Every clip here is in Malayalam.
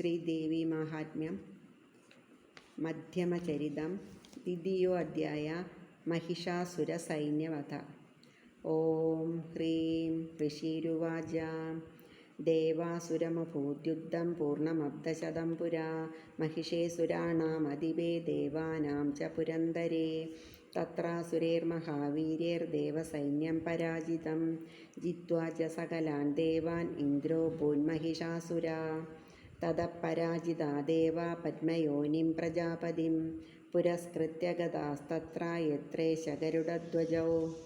ശ്രീദേവി മാഹാത്മ്യം. മധ്യമചരിതം. ദ്വിതീയോധ്യായ മഹിഷാസുര സൈന്യവധ. ഓം ഹ്രീം ഋഷിരുവാച. ദേവാസുരമഭൂദ്യുദ്ധം പൂർണമബ്ധശതം പുരാ. മഹിഷേസുരാണാമതിവേ ദേവാനാം ച പുരന്തരേ തത്രാസുരേർമഹാവീര്യൈർദേവസൈന്യം പരാജിതം. ജിത്വാ ച സകലാൻ ദേവാൻ ഇന്ദ്രോ ഭൂൻമഹിഷാസുരാ തതഃ പരാജിതാ ദേവാ പത്മയോനിം പ്രജാപതിം. പുരസ്കൃത്യ ഗതാസ്തത്ര യത്രേ ശകരുടധ്വജോ.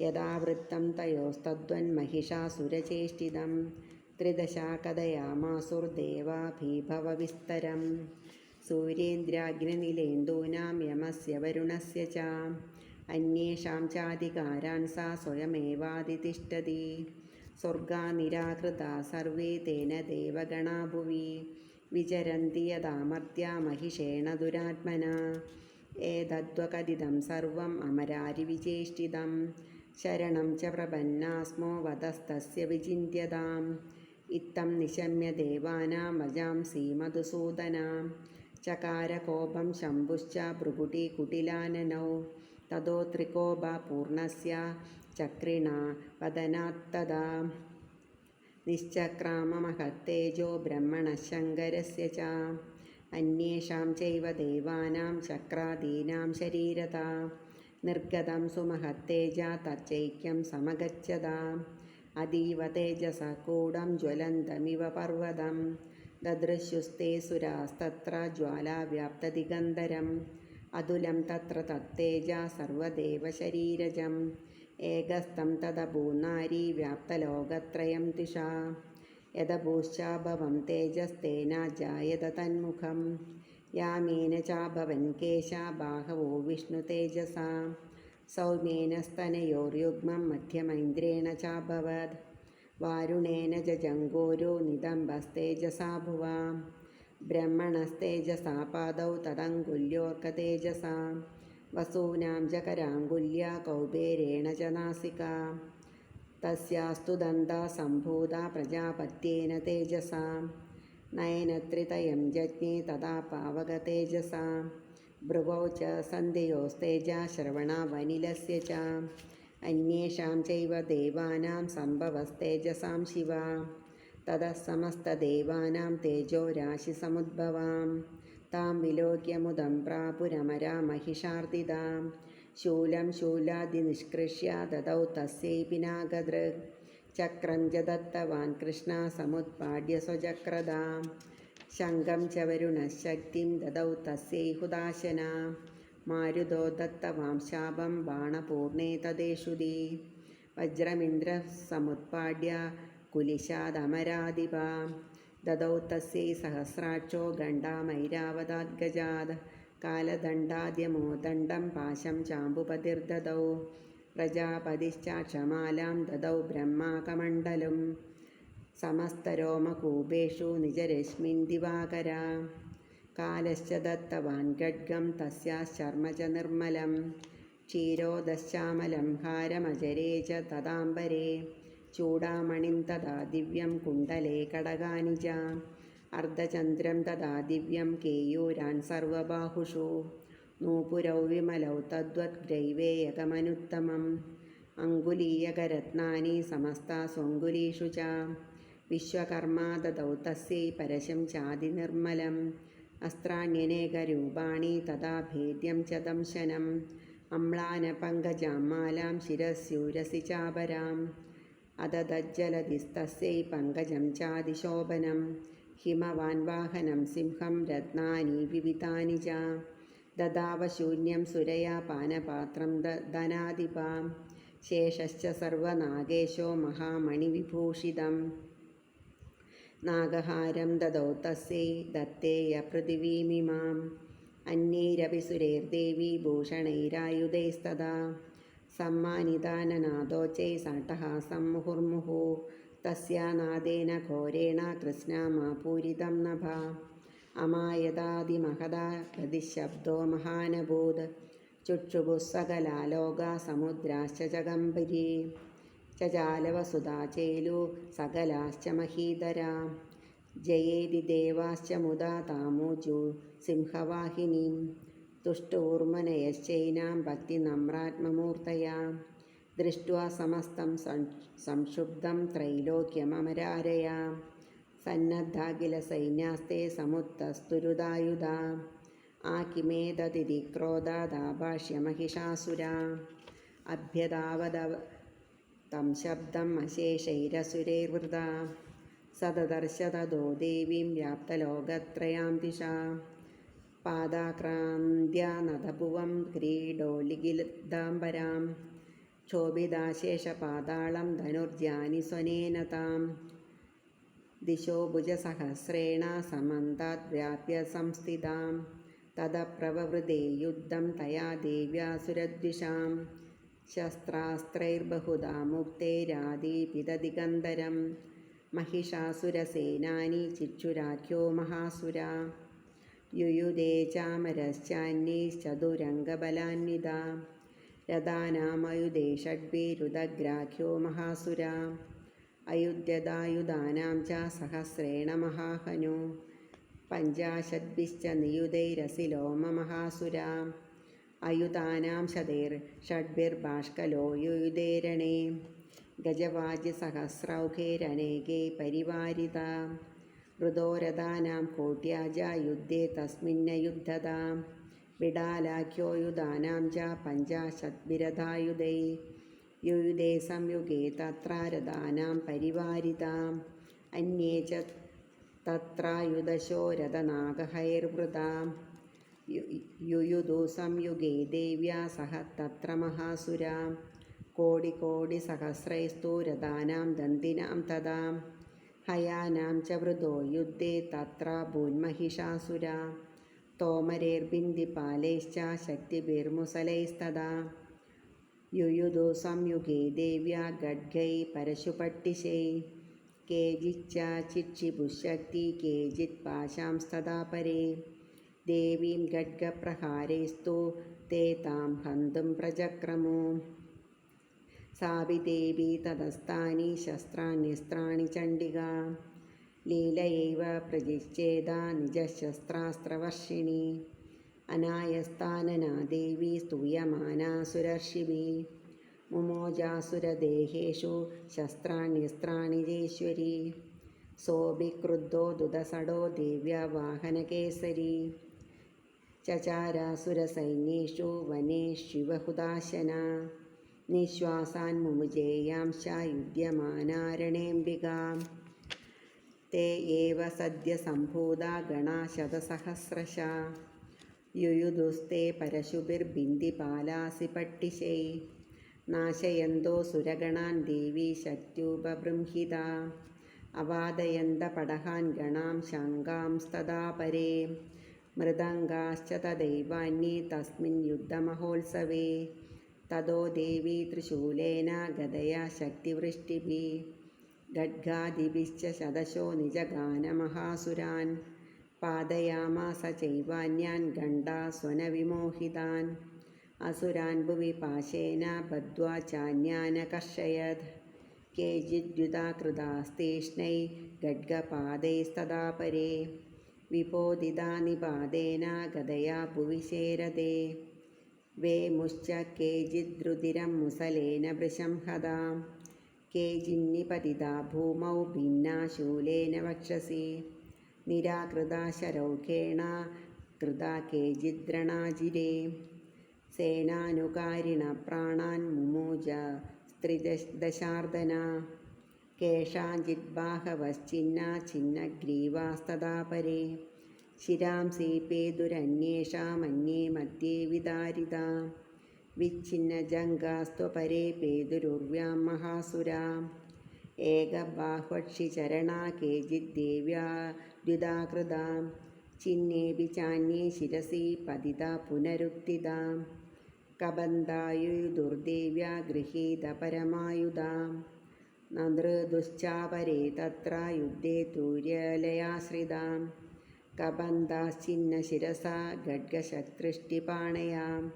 യഥാവൃത്തം തയോസ്തദ്വന്മഹിഷാസുരചേഷ്ടിതം ത്രിദശാ കഥയാമാസുർദേവാ ഭീഭവവിസ്തരം സൂര്യേന്ദ്രാഗ്നിനിലേന്ദൂനാം യമസ്യ വരുണസ്യ ച. അന്യേഷാം ചാധികാരാൻ സാ സ്വയമേവാതിതിഷ്ഠതി സ്വർഗാനിരാകൃത സർവേ തേന ദേവഗണാഭുവി. വിചരന്തിയതാമർത്യ മഹിഷേണ ദുരാത്മന. ഏതദ്വകഥിതം സർവം അമരാരി ശരണം ച പ്രപന്നാസ്മോ വധസ്തസ്യ വിചിന്യതാം ഇത്തം നിശമ്യ ദേവാനാം വജാംസി മധുസൂദനാം ചകാരകോപം ശംഭുശ്ച ഭൃകുടി കുടിലാനനൗ. തതോ ത്രികോപ പൂർണസ്യ ചക്രിണ പതനാത്തതാ നിശ്ചക്രാമമഹത്തേജോ ബ്രഹ്മണശങ്കരസ്യ ച. അന്യേഷാം ചൈവ ദേവാനാം ചക്രാദീനാം ശരീരത. നിർഗതം സുമഹത്തേജ തച്ചൈക്യം സമഗച്ഛതാ. അതീവ തേജസ കൂടം ജ്വലന്തമിവ പർവതം. ദദൃശുസ്തേ സുരാസ്തത്ര ജ്വാലാവ്യാപ്തദിഗന്ധരം അതുലം തത്ര തത്തേജ സർവദേവശരീരജം ഏകസ്തം തദഭൂനാരി വ്യാപ്തലോകത്രയം തിഷാ. യഥഭൂശ്ചാഭവം തേജസ്തേന ജായത തന്മുഖം. യാമീന ചാഭവൻ കേശാബാഹവോ വിഷ്ണു തേജസാ. സൗമ്യേന സ്തനയോർയുഗ്മം മധ്യമൈന്ദ്രേണ ചാഭവത്. വാരുണേന ജംഗോരോ നിതംബസ്തേജസാ ഭുവാം. ब्रह्मणस्तेजसा पादौ तदङ्गुल्योऽर्कतेजसा वसूनां जकराङ्गुल्या कौबेरेण च तस्यास्तु दन्ता सम्भूता प्रजापत्येन तेजसा। नयनत्रितयं जज्ञे तदा पावकतेजसा। भ्रुवौ च सन्ध्ययोस्तेजा श्रवणावनिलस्य च। अन्येषां चैव देवानां सम्भवस्तेजसां शिवा। ततः समस्तदेवानां तेजो राशिसमुद्भवां तां विलोक्य मुदं प्रापुरमरा महिषार्दितां शूलं शूलादिनिष्कृष्य ददौ तस्यै पिनाकदृक् चक्रं च दत्तवान् कृष्णा समुत्पाड्य स्वचक्रदां शङ्खं च वरुणशक्तिं ददौ तस्यै हुदाशना मारुतो दत्तवां शापं बाणपूर्णे तदेषुदि वज्रमिन्द्रसमुत्पाड्य कुलिशादमराधिपा ददौ तस्यै सहस्राक्षो गण्डामैरावताद्गजाद् कालदण्डाद्यमो दण्डं पाशं चाम्बुपतिर्ददौ प्रजापतिश्चाक्षमालां ददौ ब्रह्माकमण्डलं समस्तरोमकूपेषु निजरश्मिन् दिवाकरा कालश्च दत्तवान् खड्गं तस्याश्चर्म च निर्मलं क्षीरोदश्चामलं हारमजरे च तदाम्बरे ചൂടാമണിം തഥാ ദിവ്യം കുണ്ടലേ കടകാനി ച അർദ്ധചന്ദ്രം തഥാ ദിവ്യം കേയൂരാൻ സർവബാഹുഷു. നൂപുരൗ വിമലൗ തദ്വദ്ഗ്രൈവേയകമനുത്തമം അങ്കുലീയകരത്നാനി സമസ്താസ്വങ്കുലീഷു ച. വിശ്വകർമാ ദദൗ തസ്യൈ പരശം ചാതിനിർമ്മലം അസ്ത്രാണ്യനേകരൂപാണി തഥാ ഭേദ്യം ച ദംശനം. അമ്ലാനപങ്കജാം മാലാം ശിരസ്യൂരസി ചാപരാം അതതജ്ജലതിസ്തസ്യൈ പങ്കജം ചാതിശോഭനം ഹിമവാൻവാഹനം സിംഹം രത്നാനി വിവിധാനി ച. ദദാവശൂന്യം സുരയാ പാനപാത്രം ധനാധിപാം. ശേഷശ്ച സർവനാഗേശോ മഹാമണിവിഭൂഷിതം. നാഗഹാരം ദദൗ തസ്യൈ ദത്തേയ പൃഥിവീമിമാം. അന്യൈരപി സുരേർദേവി ഭൂഷണൈരായുധൈസ്തദാ സമ്മാനിതാനനാദോച്ചൈ സാട്ടഹാസം മുഹുർമുഹു തസ്യാനാദേന ഘോരേണ കൃഷ്ണമാപൂരിതം നഭ അമായതാതിമഹതാ പ്രതിശബ്ദോ മഹാനഭൂത് ചുക്ഷുഭുസകലാലോക സമുദ്രാശ്ച ചകമ്പരീ ചാലവസുതാ ചേലു സകലാശ്ച മഹീധരാ ജയേതി ദേവാശ്ച മുദാ താമോജു സിംഹവാഹിനീം തുഷ്ടൂർമനയശ്ചൈനാം ഭക്തി നമ്രാത്മമൂർത്തയാം ദൃഷ്ട്വാ സമസ്തം സംക്ഷുബ്ധം ത്രൈലോക്യമമരാരയാം. സന്നദ്ധാഖില സൈന്യാസ്തേ സമുത്തസ്തുരുതായുധാ ആ കിമേതതിഥി ക്രോധാദാഭാഷ്യമഹിഷാസുരാ അഭ്യതാവതവ തം ശബ്ദം അശേഷൈരസുരൈർവൃത. സതദർശതോ ദേവീം വ്യാപ്തലോകത്രയാം ദിശാ. व्याप्तलोकत्रयां दिशा पादाक्रान्त्यानदभुवं क्रीडोलिगिदाम्बरां क्षोभिदाशेषपातालं धनुर्जानि स्वनेन तां दिशो भुजसहस्रेण समन्ताद्व्याप्य संस्थितां तदप्रववृते युद्धं तया देव्यासुरद्विषां शस्त्रास्त्रैर्बहुधा मुक्तैरादीपितदिगन्धरं महिषासुरसेनानी चिक्षुराख्यो महासुरा യുയുദേ ചാമരശ്ചാന്യൈശ്ചതുരംഗബലാന്വിതാ രഥാനാമയുധേ ഷഡ്ഭിരുദഗ്രാഖ്യോ മഹാസുരാ. അയുധ്യതായുധാനാം ച സഹസ്രേണ മഹാഹനോ. പഞ്ചാശദ്ഭിശ്ച നിയുതൈരസി ലോമ മഹാസുരാ. അയുതാനാം ശതേർ ഷഡ്ഭിർഭാഷ്കലോ യുയുധേരണേ. ഗജവാജി സഹസ്രൗഘേരനേകേ പരിവാരിതാ. ഹൃദോരഥാനാം കോട്യാജ യുദ്ധേ തസ്മിന്ന യുദ്ധതാം. വിടാലാഖ്യോയുധാനാം ച പഞ്ചാശദ്വിരഥായുധൈ യുയുധേ സംയുഗേ തത്രാരഥാനാം പരിവാരിതാം. അന്യേ ച തത്രായുധശോ രഥനാഗഹൈർവൃതാം യുയുധു സംയുഗേ ദേവ്യാ സഹ തത്ര മഹാസുരാം. കോടികോടിസഹസ്രൈസ്തു രഥാനാം ദന്തിനാം തഥാം च वृतो युद्धे तत्र भून्महिषासुरा तोमरेर्बिन्दिपालैश्च शक्तिभिर्मुसलैस्तदा युयुधु संयुगे देव्या खड्गै परशुपट्टिशै केचिच्च चिक्षिपुशक्ति केचित् पाशांस्तदा परे देवीं खड्गप्रहारैस्तु ते तां हन्तुं प्रचक्रमु സ്ഥാപിതേവി തതസ്ഥാനി ശസ്ത്രാണ്യസ്ത്രാണി ചണ്ഡിക. ലീലയൈവ പ്രജിശ്ചേത നിജശസ്ത്രാസ്ത്രവർഷിണി. അനായസ്ഥാനനാദേവി സ്തൂയമാനാസുരർഷിവി മുമോജാസുരദേഹേഷു ശസ്ത്രാണ്യസ്ത്രാണി ജേശ്വരി. സോഭിക്രുദ്ധോ ദുതസടോ ദിവ്യവാഹനകേസരി ചചാരാസുരസൈന്യേഷു വനേ ശിവഹുദാശന. चचारासुरसैन्येषु वने शिवहुदाशना निःश्वासान्मुमुजेयांश्च युध्यमानारणेऽम्बिका ते एव सद्यसम्भूता गणा शतसहस्रशा युयुधुस्ते परशुभिर्बिन्दिपालासि पट्टिशै नाशयन्तो सुरगणान् देवी शक्त्युपबृंहिता अवादयन्तपडहान् गणां शङ्गांस्तदा परे मृदङ्गाश्च तदैवान्ये तस्मिन् युद्धमहोत्सवे തതോ ദേവി ത്രിശൂലേന ഗതയാ ശക്തിവൃഷ്ടിഭി ഖഡ്ഗാദിഭിശ്ച ശതശോ നിജഗാനമഹാസുരാൻ പാതയാമാസ ചൈവാന്യാൻ ഗണ്ഡാസ്വനവിമോഹിതാൻ അസുരാൻ ഭുവി പാശേന ബദ്ധ്വാ ചാന്യാനകർഷയത് കേചിദ്യുതാകൃതാസ്തീഷ്ണൈ ഖഡ്ഗപാദൈസ്തദാ പരേ വിബോധിതാ നിപാതേന ഗതയാ ഭുവി ശേരതേ വേമുശ്ച കേചിദ്രുതിരം മുസലേന വൃശംഹതാം കേചിന്നി പതിതാ ഭൂമൗ ഭിന്നാശൂലേന വക്ഷസി. നിരാകൃതാശരൗഖേണ കൃതാ കേചിദ്രണാജിരേ സേനാനുകാരിണ പ്രാണാൻ മുമോജ സ്ത്രിദശാർദന കേഷാഞ്ചിദ്ബാഹവശ്ചിന്ന ഛിന്നഗ്രീവാസ്തദാപരേ ശിരാംസീപേ ദുരന്യേഷാമന്യേ മധ്യേ വിദാരിത വിച്ഛിന്നജങ്കാസ്ത്വപരേ പേതുരുർവ്യാം മഹാസുരാം. ഏകബാഹ്വക്ഷിചരണാ കേചിദ്ദേവ്യാ ദ്വിതാകൃതാം ചിഹ്നേപി ചാന്യേ ശിരസി പതിത പുനരുക്തിതാം. കബന്ധായുദുർദേവ്യാ ഗൃഹീത പരമായുധാം. നൃദുശ്ചാപരേ തത്ര യുദ്ധേ തൂര്യലയാശ്രിതാം. കബന്ധാശ്ചിന്ന ശിരസ ഖഡ്ഗശത്രിഷ്ടിപാണയാം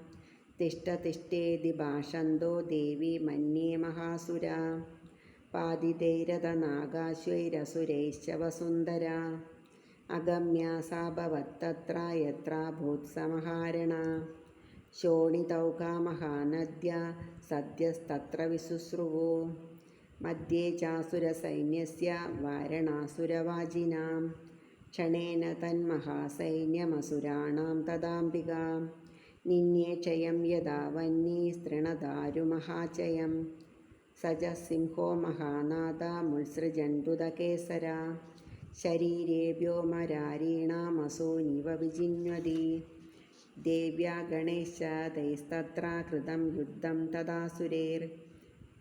തിഷ്ടതിഷ്ഠേതി ഭാഷന്തോ ദേവി മന്യേ മഹാസുര. പാതിതൈരതനാകാശ്വൈരസുരൈശ്ച വസുന്ദര അഗമ്യാസാഭവത്തത്ര യത്ര ഭൂത്സമഹാരണ. ശോണിതൗകാമഹാനദ്യ സദ്യസ്തത്ര വിശുശ്രുവോ. മധ്യേ ചാസുരസൈന്യസ്യ വാരണാസുരവാജിനാം ക്ഷണേന തന്മഹാസൈന്യമസുരാണാം തദാംബിക. നിന്യേക്ഷയം യഥാ വന്യീ സ്തൃണദാരുമഹാചയം സജ സിംഹോ മഹാനാഥ മുത്സൃജണ്ടുതകേസര ശരീരേ വ്യോമരാരീണാമസോനിവ വിജിന്വതി. ദേവ്യാ ഗണേശതൈസ്തത്ര കൃതം യുദ്ധം തദാസുരേർ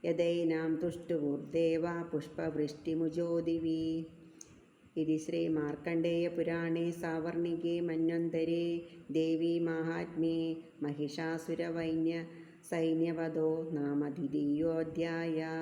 യദൈനാം തുഷ്ടുവുർദേവ इति श्रीमार्कण्डेयपुराणे सावर्णिके मन्वन्तरे देवीमाहात्म्ये महिषासुरवैन्य सैन्यवधो नामधितीयोऽध्याया